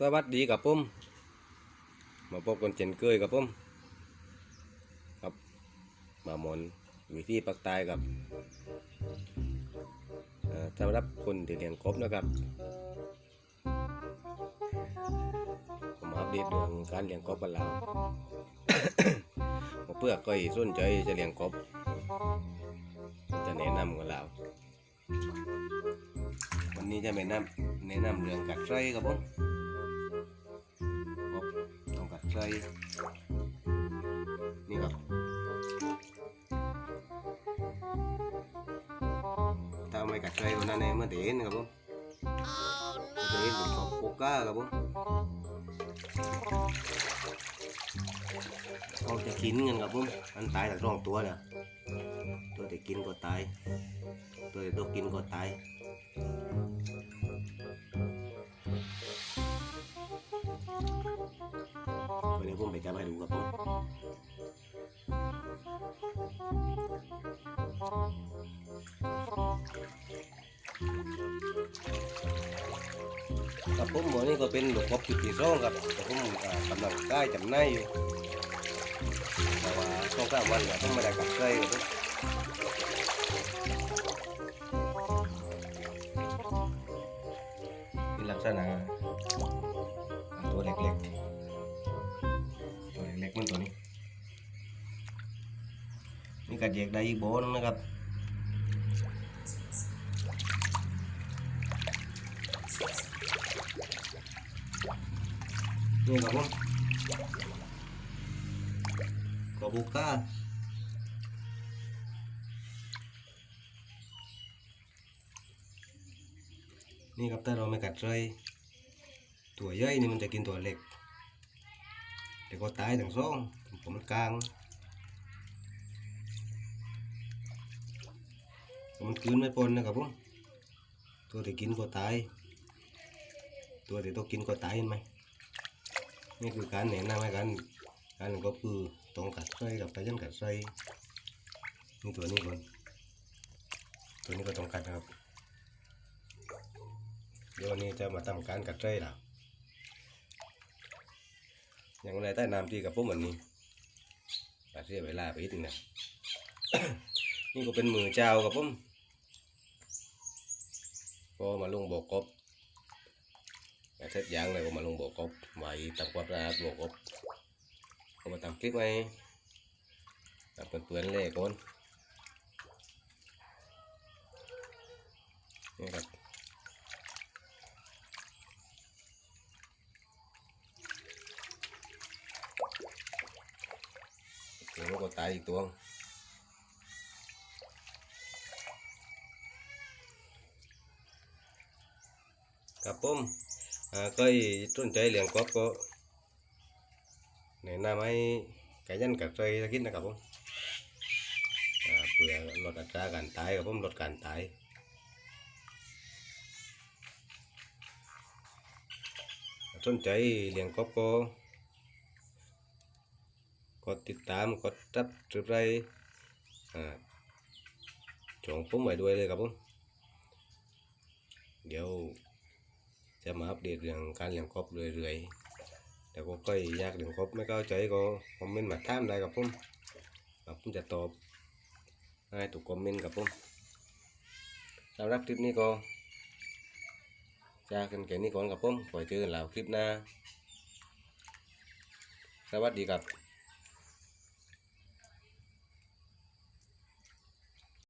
สวัสดีกับผมมาพบกันเช่นเคยกับผมครับมาหมอนวิธีปักใต้กับเอ่อสำหรับคนที่เลี้ยงกบนะครับผมอัปเดตเรื่องการเลี้ยงกบกันแล้วเพื่อใครสนใจจะเลี้ยงกบ จะแนะนำกันแล้ววันนี้จะแนะนำแนะนำเรื่องกัดไส้ครับผม ต้องกัดไส้นี่ครับถ้าไม่กัดไส้วันนั้นเองมันจะเห็นครับผมมันจะเห็นเป็นกบโปก้าครับผมเขาจะกินกันครับผมมันตายจากสองตัวเนี่ยตัวที่กินก็ตาย ตัวที่ตัวกินก็ตาย วันนี้ผมไปจับให้ดูครับผมครับผมวันนี้ก็เป็นหลวงพ่อจุดที่สองครับแต่ผมกำลังใกล้จำหนายอยู่แต่ว่าสองสามวันเนี่ยผมไม่ได้กลับใกล้ครับเป็นลักษณะตัวเล็กๆ นี่กระเจกได้อีกโบนนะครับนี่ครับผมกบุก้านี่ครับถ้าเราไม่กัดเลยตัวใหญ่นี่มันจะกินตัวเล็กเดี๋ยวก็ตายทั้งสองผมมันกลาง มันคืนไม่ปนนะครับผมตัวที่กินก็ตาย ตัวที่ต้องกินก็ตายเห็นไหมนี่คือการแนะนำให้กันการก็คือตรงกัดไส้กับไปยันกัดไส้นี่ตัวนี้ก่อนตัวนี้ก็ต้องกัดนะครับเดี๋ยววันนี้จะมาทำการกัดไส้ล้วอย่างไรใต้น้ำที่กับพวกมันนี่อาเสียเวลาไปอีกนึงนะนี่ก็เป็นมือเจ้ากับผม ก็มาลงบอกกบแต่เสร็จยางเลยก็มาลงบอกกบไว้ตำความสะอาดบอกกบก็มาทำคลิปไว้ตับเปื่อนๆเลยก่อนนี่ครับเดี๋ยวมันก็ตายอีกตัว ครับผมอ่าก็สนใจเลี้ยงกบก็แนะนำให้ไก่ยันกัดใจสกนิดนะครับผมเพื่อลดอัตราการตายครับผมลดการตายสนใจเลี้ยงกบก็กดติดตามกดซับสไครต์อ่าช่องผมไว้ด้วยเลยครับผมเดี๋ยว จะมาอัปเดตเรื่องการเลี้ยงกบเรื่อยๆแต่ก็ครอยยากเลี้ยงกบไม่เข้าใจก็คอมเมนต์มาถามได้ครับผมครับผมจะตอบให้ถูกคอมเมนต์ครับผมสำหรับคลิปนี้ก็จากกันแค่นี้ก่อนครับผมไว้เจอกันแล้วคลิปหน้าสวัสดีครับ